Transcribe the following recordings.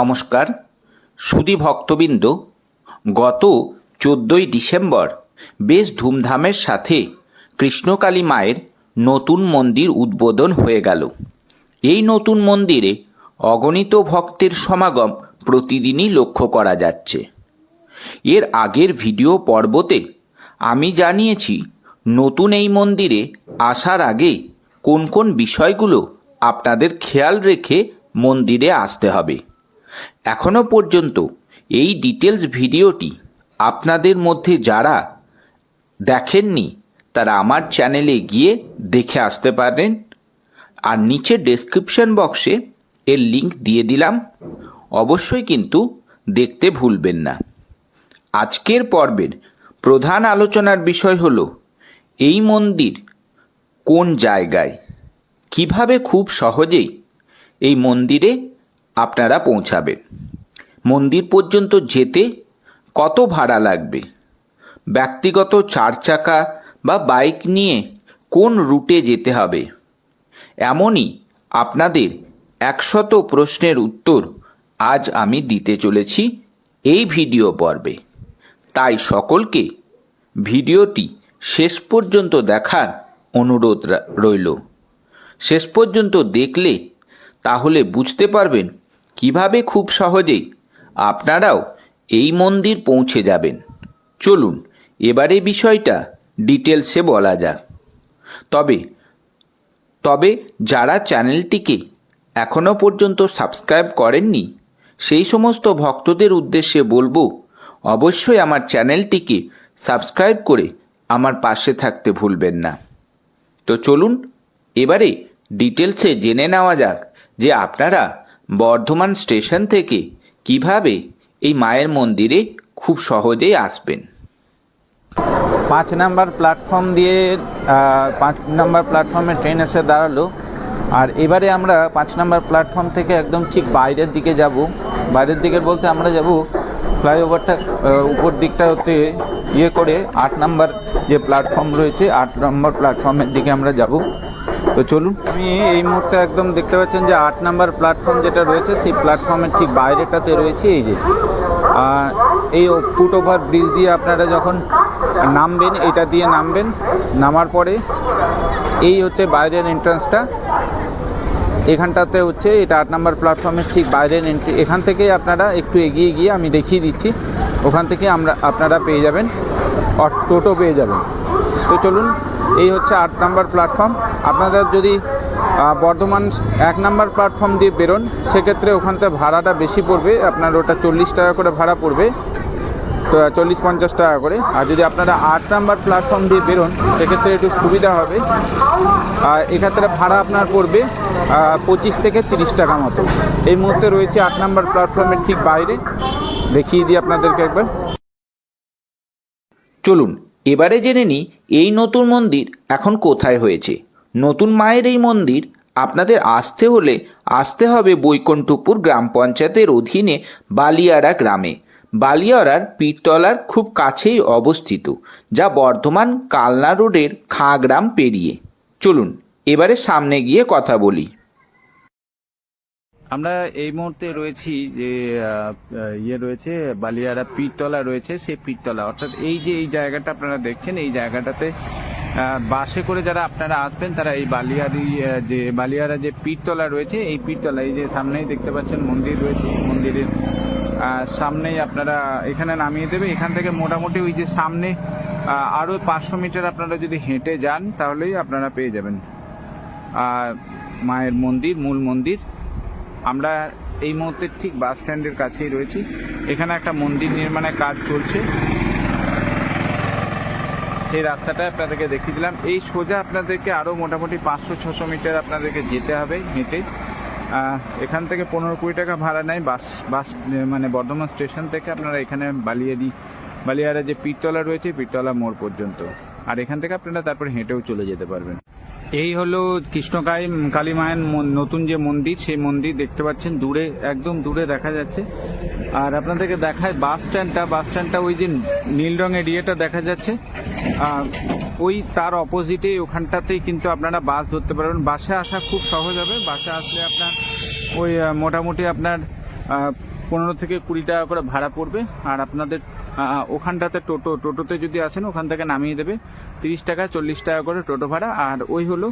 নমস্কার। সুধী ভক্তবৃন্দ, গত চোদ্দোই ডিসেম্বর বেশ ধুমধামের সাথে কৃষ্ণকালী মায়ের নতুন মন্দির উদ্বোধন হয়ে গেল। এই নতুন মন্দিরে অগণিত ভক্তের সমাগম প্রতিদিনই লক্ষ্য করা যাচ্ছে। এর আগের ভিডিও পর্বতে আমি জানিয়েছি, নতুন এই মন্দিরে আসার আগে কোন কোন বিষয়গুলো আপনাদের খেয়াল রেখে মন্দিরে আসতে হবে। এখনও পর্যন্ত এই ডিটেলস ভিডিওটি আপনাদের মধ্যে যারা দেখেননি, তারা আমার চ্যানেলে গিয়ে দেখে আসতে পারেন। আর নিচে ডেসক্রিপশন বক্সে এর লিংক দিয়ে দিলাম। অবশ্যই কিন্তু দেখতে ভুলবেন না। আজকের পর্বের প্রধান আলোচনার বিষয় হল, এই মন্দির কোন জায়গায়? কীভাবে খুব সহজেই এই মন্দিরে আপনারা পৌঁছাবেন। মন্দির পর্যন্ত যেতে কত ভাড়া লাগবে? ব্যক্তিগত চার চাকা বা বাইক নিয়ে কোন রুটে যেতে হবে? এমনই আপনাদের একশত প্রশ্নের উত্তর আজ আমি দিতে চলেছি এই ভিডিও পর্বে। তাই সকলকে ভিডিওটি শেষ পর্যন্ত দেখার অনুরোধ রইল। শেষ পর্যন্ত দেখলে তাহলে বুঝতে পারবেন কীভাবে খুব সহজেই আপনারাও এই মন্দির পৌঁছে যাবেন? চলুন, এবারে বিষয়টা ডিটেলসে বলা যাক। তবে তবে যারা চ্যানেলটিকে এখনও পর্যন্ত সাবস্ক্রাইব করেননি, সেই সমস্ত ভক্তদের উদ্দেশ্যে বলব, অবশ্যই আমার চ্যানেলটিকে সাবস্ক্রাইব করে আমার পাশে থাকতে ভুলবেন না। তো চলুন, এবারে ডিটেলসে জেনে নেওয়া যাক যে আপনারা বর্ধমান স্টেশন থেকে কীভাবে এই মায়ের মন্দিরে খুব সহজেই আসবেন? পাঁচ নাম্বার প্ল্যাটফর্ম দিয়ে পাঁচ নাম্বার প্ল্যাটফর্মে ট্রেন এসে দাঁড়াল। আর এবারে আমরা পাঁচ নাম্বার প্ল্যাটফর্ম থেকে একদম ঠিক বাইরের দিকে যাব। বাইরের দিকে বলতে আমরা যাব ফ্লাইওভারটা উপর দিকটা হতে ইয়ে করে আট নাম্বার যে প্ল্যাটফর্ম রয়েছে, আট নম্বর প্ল্যাটফর্মের দিকে আমরা যাব। তো চলুন। আমি এই মুহূর্তে একদম দেখতে পাচ্ছেন যে আট নাম্বার প্ল্যাটফর্ম যেটা রয়েছে, সেই প্ল্যাটফর্মের ঠিক বাইরেটাতে রয়েছে এই যে এই ফুট ওভার ব্রিজ দিয়ে আপনারা যখন নামবেন, এটা দিয়ে নামবেন, নামার পরে এই হচ্ছে বাইরের এন্ট্রান্সটা এখানটাতে হচ্ছে এটা আট নাম্বার প্ল্যাটফর্মের ঠিক বাইরের এন্ট্রি এখান থেকে আপনারা একটু এগিয়ে গিয়ে আমি দেখিয়ে দিচ্ছি। ওখান থেকে আমরা, আপনারা পেয়ে যাবেন টোটো পেয়ে যাবেন। তো চলুন এই হচ্ছে আট নাম্বার প্ল্যাটফর্ম। আপনাদের যদি বর্ধমান এক নাম্বার প্ল্যাটফর্ম দিয়ে বেরোন, সেক্ষেত্রে ওখান থেকে ভাড়াটা বেশি পড়বে। আপনার ওটা চল্লিশ টাকা করে ভাড়া পড়বে। তো চল্লিশ পঞ্চাশ টাকা করে। আর যদি আপনারা আট নাম্বার প্ল্যাটফর্ম দিয়ে বেরোন, সেক্ষেত্রে একটু সুবিধা হবে। আর এক্ষেত্রে ভাড়া আপনার পড়বে পঁচিশ থেকে তিরিশ টাকা মতো। এই মুহূর্তে রয়েছে আট নাম্বার প্ল্যাটফর্মের ঠিক বাইরে। দেখিয়ে দিই আপনাদেরকে একবার। চলুন এবারে জেনে নিই এই নতুন মন্দির এখন কোথায় হয়েছে। নতুন মায়ের এই মন্দির আপনাদের আসতে হলে আসতে হবে বৈকুণ্ঠপুর গ্রাম পঞ্চায়েতের অধীনে বালিয়াড়া গ্রামে। বালিয়াড়ার পীরতলার খুব কাছেই অবস্থিত, যা বর্ধমান কালনা রোডের খাঁ গ্রাম পেরিয়ে। চলুন, এবারে সামনে গিয়ে কথা বলি। আমরা এই মুহূর্তে রয়েছি যে ইয়ে রয়েছে বালিয়ারা পীরতলা রয়েছে, সেই পীরতলা। অর্থাৎ এই যে এই জায়গাটা আপনারা দেখছেন, এই জায়গাটাতে বাসে করে যারা আপনারা আসবেন, তারা এই বালিয়ারি যে বালিয়ারা যে পীরতলা রয়েছে, এই পীরতলা, এই যে সামনেই দেখতে পাচ্ছেন মন্দির রয়েছে মন্দিরের সামনেই আপনারা এখানে নামিয়ে দেবে। এখান থেকে মোটামুটি ওই যে সামনে আরও পাঁচশো মিটার আপনারা যদি হেঁটে যান, তাহলেই আপনারা পেয়ে যাবেন। মায়ের মন্দির, মূল মন্দির। আমরা এই মুহূর্তে ঠিক বাস স্ট্যান্ডের কাছেই রয়েছি। এখানে একটা মন্দির নির্মাণের কাজ চলছে। সেই রাস্তাটা আপনাদেরকে দেখিয়ে দিলাম। এই সোজা আপনাদেরকে আরও মোটামুটি পাঁচশো, ছশো মিটার আপনাদেরকে যেতে হবে হেঁটে। এখান থেকে পনেরো কুড়ি টাকা ভাড়া নেয় বাস বাস মানে বর্ধমান স্টেশন থেকে আপনারা এখানে বালিয়ারি বালিয়ারা যে পীরতলা রয়েছে, পীরতলা মোড় পর্যন্ত। আর এখান থেকে আপনারা তারপরে হেঁটেও চলে যেতে পারবেন। এই হলো কৃষ্ণকালী কালী মায়ের নতুন যে মন্দির, সেই মন্দির দেখতে পাচ্ছেন। দূরে, একদম দূরে দেখা যাচ্ছে। আর আপনাদেরকে দেখায় বাস স্ট্যান্ডটা। বাস স্ট্যান্ডটা ওই যে নীল রঙের ইয়েটা দেখা যাচ্ছে। ওই তার অপোজিটে ওখানটাতেই কিন্তু আপনারা বাস ধরতে পারবেন। বাসে আসা খুব সহজ হবে। বাসে আসলে আপনার ওই মোটামুটি আপনার পনেরো থেকে কুড়ি টাকা করে ভাড়া পড়বে। আর আপনাদের ওখানটাতে টোটো, টোটোতে যদি আসেন, ওখান থেকে নামিয়ে দেবে। তিরিশ টাকা, চল্লিশ টাকা করে টোটো ভাড়া। আর ওই হলো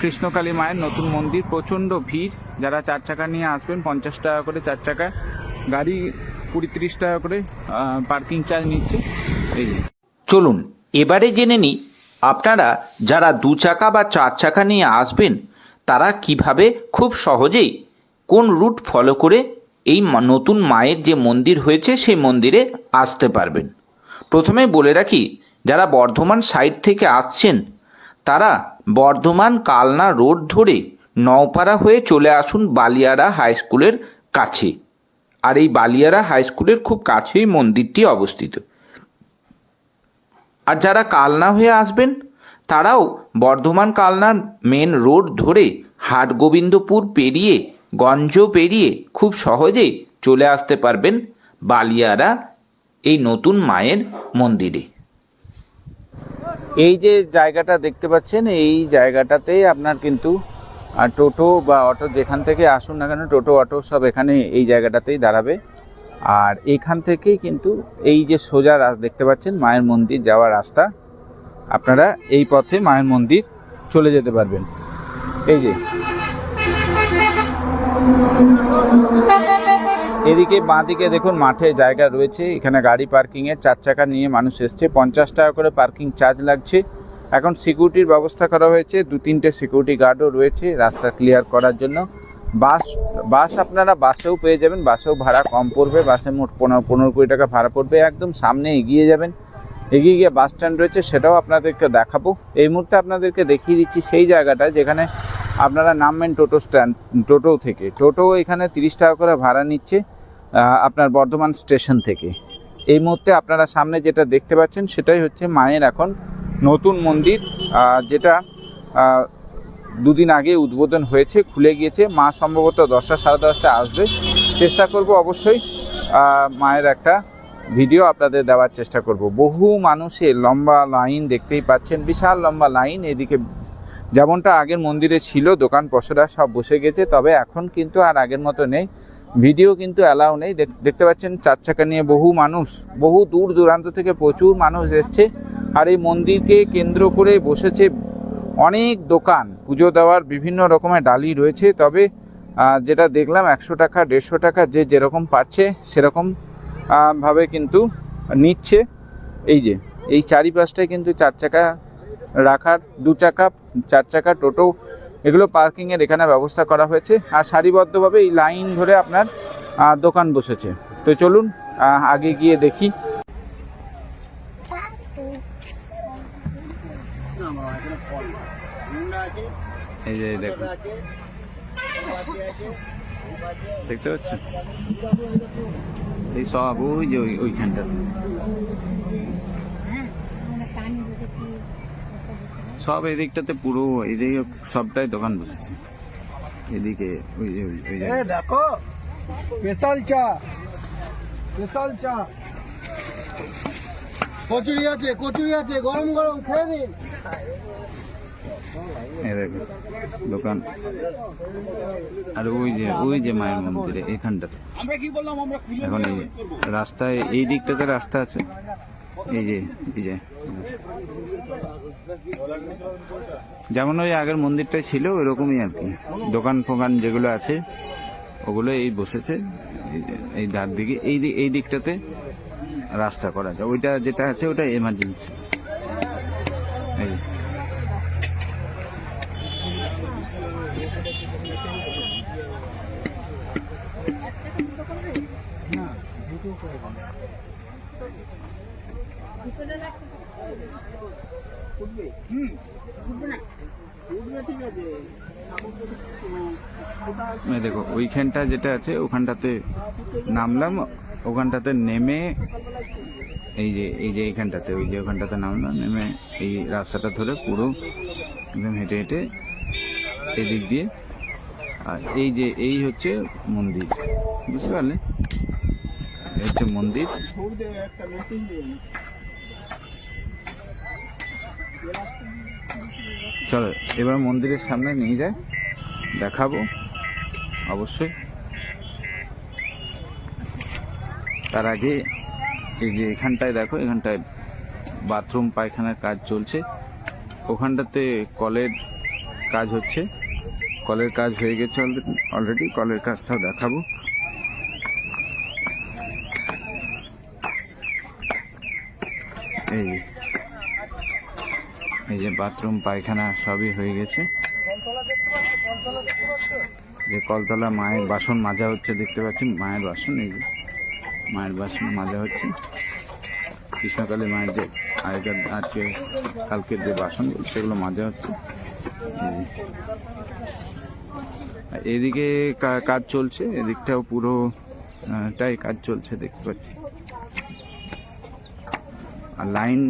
কৃষ্ণকালী মায়ের নতুন মন্দির, প্রচণ্ড ভিড়। যারা চার চাকা নিয়ে আসবেন, পঞ্চাশ টাকা করে চার চাকা। গাড়ি কুড়ি তিরিশ টাকা করে পার্কিং চার্জ নিচ্ছে। এই চলুন, এবারে জেনে নিই, আপনারা যারা দু চাকা বা চার চাকা নিয়ে আসবেন, তারা কীভাবে খুব সহজেই কোন রুট ফলো করে এই নতুন মায়ের যে মন্দির হয়েছে, সেই মন্দিরে আসতে পারবেন। প্রথমে বলে রাখি, যারা বর্ধমান সাইড থেকে আসছেন, তারা বর্ধমান কালনা রোড ধরে নওপাড়া হয়ে চলে আসুন বালিয়ারা হাই স্কুলের কাছে। আর এই বালিয়ারা হাই স্কুলের খুব কাছেই মন্দিরটি অবস্থিত। আর যারা কালনা হয়ে আসবেন, তারাও বর্ধমান কালনার মেন রোড ধরে হাটগোবিন্দপুর পেরিয়ে গঞ্জ পেরিয়ে খুব সহজেই চলে আসতে পারবেন বালিয়ারা, এই নতুন মায়ের মন্দিরে। এই যে জায়গাটা দেখতে পাচ্ছেন, এই জায়গাটাতেই আপনার কিন্তু টোটো বা অটো যেখান থেকে আসুন না কেন, টোটো, অটো সব এখানে এই জায়গাটাতেই দাঁড়াবে। আর এখান থেকেই কিন্তু এই যে সোজা রাস- দেখতে পাচ্ছেন, মায়ের মন্দির যাওয়ার রাস্তা। আপনারা এই পথে মায়ের মন্দির চলে যেতে পারবেন। এই যে এদিকে বাঁদিকে দেখুন, মাঠে জায়গা রয়েছে। এখানে গাড়ি পার্কিংয়ে চার চাকা নিয়ে মানুষ এসছে। পঞ্চাশ টাকা করে পার্কিং চার্জ লাগছে। এখন সিকিউরিটির ব্যবস্থা করা হয়েছে। দু, তিনটে সিকিউরিটি গার্ডও রয়েছে রাস্তা ক্লিয়ার করার জন্য। বাস বাস আপনারা বাসেও পেয়ে যাবেন। বাসেও ভাড়া কম পড়বে। বাসে মোট পনেরো পনেরো কোটি টাকা ভাড়া পড়বে। একদম সামনে এগিয়ে যাবেন। এগিয়ে গিয়ে বাস স্ট্যান্ড রয়েছে। সেটাও আপনাদেরকে দেখাবো। এই মুহূর্তে আপনাদেরকে দেখিয়ে দিচ্ছি সেই জায়গাটা যেখানে আপনারা নামবেন টোটো স্ট্যান্ড, টোটো থেকে। টোটো এখানে তিরিশ টাকা করে ভাড়া নিচ্ছে আপনার বর্ধমান স্টেশন থেকে। এই মুহূর্তে আপনারা সামনে যেটা দেখতে পাচ্ছেন, সেটাই হচ্ছে মায়ের এখন নতুন মন্দির যেটা দুদিন আগে উদ্বোধন হয়েছে, খুলে গিয়েছে। মা সম্ভবত দশটা, সাড়ে দশটা আসবে। চেষ্টা করব অবশ্যই মায়ের একটা ভিডিও আপনাদের দেওয়ার চেষ্টা করব। বহু মানুষের লম্বা লাইন দেখতেই পাচ্ছেন, বিশাল লম্বা লাইন, এদিকে যেমনটা আগের মন্দিরে ছিল, দোকান পসরা সব বসে গেছে, তবে এখন কিন্তু আর আগের মতো নেই। ভিডিও কিন্তু অ্যালাউ নেই। দেখ- দেখতে পাচ্ছেন চার চাকা নিয়ে বহু মানুষ, বহু দূর দূরান্ত থেকে প্রচুর মানুষ এসছে। আর এই মন্দিরকে কেন্দ্র করে বসেছে অনেক দোকান। পুজো দেওয়ার বিভিন্ন রকমের ডালি রয়েছে, তবে যেটা দেখলাম একশো টাকা, দেড়শো টাকা যে যেরকম পাচ্ছে, সেরকম ভাবে কিন্তু নিচ্ছে। এই যে, এই চারিপাশটায় কিন্তু চার চাকা রাখার দু চাকা, চার চাকা, টোটো, এগুলো পার্কিংয়ের এখানে ব্যবস্থা করা হয়েছে। আর সারিবদ্ধভাবে এই লাইন ধরে আপনার দোকান বসেছে। তো চলুন আগে গিয়ে দেখি। এই দেখতে পাচ্ছেন? এই সব, ওই যে ওই ওইখানটা সব এদিকটাতে পুরো এদিকে সবটাই দোকান বসেছে। এদিকে ওই যে ওই- দেখো স্পেশাল চা স্পেশাল চা। কচুরি আছে কচুরি আছে গরম গরম খেয়ে নিন। দোকান। আর ওই যে ওই যে মায়ের মন্দিরে এখানটাতে। আমরা কি বললাম আমরা এখন এই রাস্তায় এই দিকটাতে রাস্তা আছে। এই যে যে। যেমন ওই আগের মন্দিরটা ছিল, ওইরকমই আর কি। দোকান ফোকান যেগুলো আছে, ওগুলো এই বসেছে। এই ধার দিকে, এই এই দিকটাতে রাস্তা করা যায়। ওইটা যেটা আছে, ওটা এমার্জেন্সি এই দেখো ওইখানটা যেটা আছে ওখানটাতে নামলাম ওখানটাতে নেমে এই যে এই যে এইখানটাতে ওই যে ওখানটাতে নামলাম নেমে এই রাস্তাটা ধরে পুরো একদম হেঁটে হেঁটে এদিক দিয়ে। আর এই যে এই হচ্ছে মন্দির বুঝতে পারলে? এই হচ্ছে মন্দির। চলো, এবার মন্দিরের সামনে নিয়ে যায় দেখাবো, অবশ্যই। তার আগে এই যে এখানটায় দেখো, এখানটায় বাথরুম, পায়খানার কাজ চলছে। ওখানটাতে কলের কাজ হচ্ছে। কলের কাজ হয়ে গেছে অলরেডি কলের কাজটাও দেখাবো। এই এই যে বাথরুম, পায়খানা সবই হয়ে গেছে। যে কলতলা মায়ের বাসন মাজা হচ্ছে, দেখতে পাচ্ছি মায়ের বাসন, এই যে মায়ের বাসন মাজা হচ্ছে। কৃষ্ণকালী মায়ের যে আগেকার আজকে কালকের যে বাসন, সেগুলো মাজা হচ্ছে। এদিকে কাজ চলছে, এদিকটাও পুরো টাই কাজ চলছে, দেখতে পাচ্ছি। আর লাইন,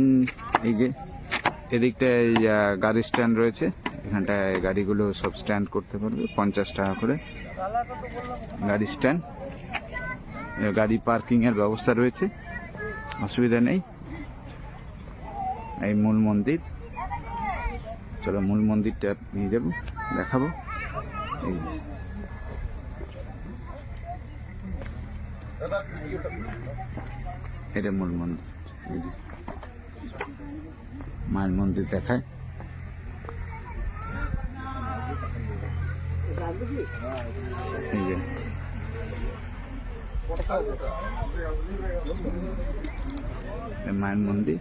এই যে এদিকটায় গাড়ি স্ট্যান্ড রয়েছে। এখানটায় গাড়িগুলো সব স্ট্যান্ড করতে পারবে, পঞ্চাশ টাকা করে। গাড়ি স্ট্যান্ড গাড়ি পার্কিং এর ব্যবস্থা রয়েছে। অসুবিধা নেই। এই মূল মন্দির। চলো মূল মন্দিরটা নিয়ে যাব, দেখাবো। এই এটা মূল মন্দির। মায়ের মন্দির দেখায়। মায়ের মন্দির।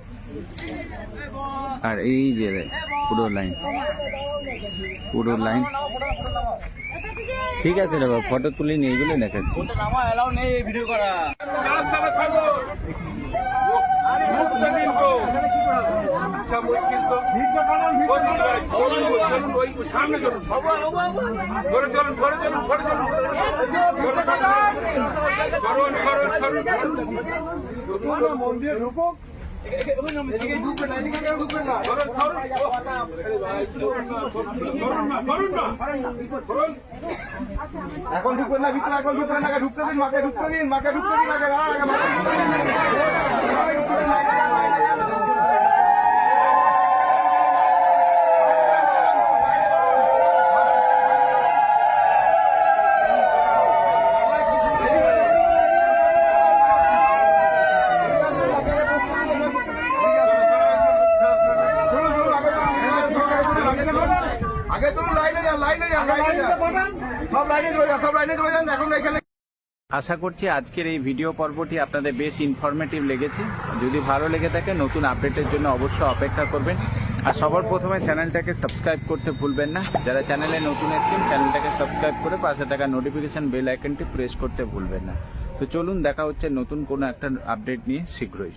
আর এই যে পুরো লাইন। পুরো লাইন। ঠিক আছে রে ফটো তুলে নিয়ে এগুলো দেখাচ্ছি। না না এখন ঢুকবেন না, ভিতরে এখন ঢুকবেন না ঢুকতে দিন, মাকে ঢুকতে দিন, মাকে ঢুকতে দিন আগে মাকে ঢুকতে দিন। আগে চলুন লাইনে যান লাইনে যান লাইনে যান। সব লাইনে চলে যান সব লাইনে চলে যান। এখন এখানে আশা করছি আজকের এই ভিডিও পর্বটি আপনাদের বেশ ইনফরমেটিভ লেগেছে। যদি ভালো লেগে থাকে নতুন আপডেটের জন্য অবশ্যই অপেক্ষা করবেন। আর সবার প্রথমে চ্যানেলটাকে সাবস্ক্রাইব করতে ভুলবেন না। যারা চ্যানেলে নতুন এসেছেন চ্যানেলটাকে সাবস্ক্রাইব করে পাশে থাকা নোটিফিকেশন বেল আইকনটি প্রেস করতে ভুলবেন না। তো চলুন দেখা হচ্ছে নতুন কোনো একটা আপডেট নিয়ে শীঘ্রই।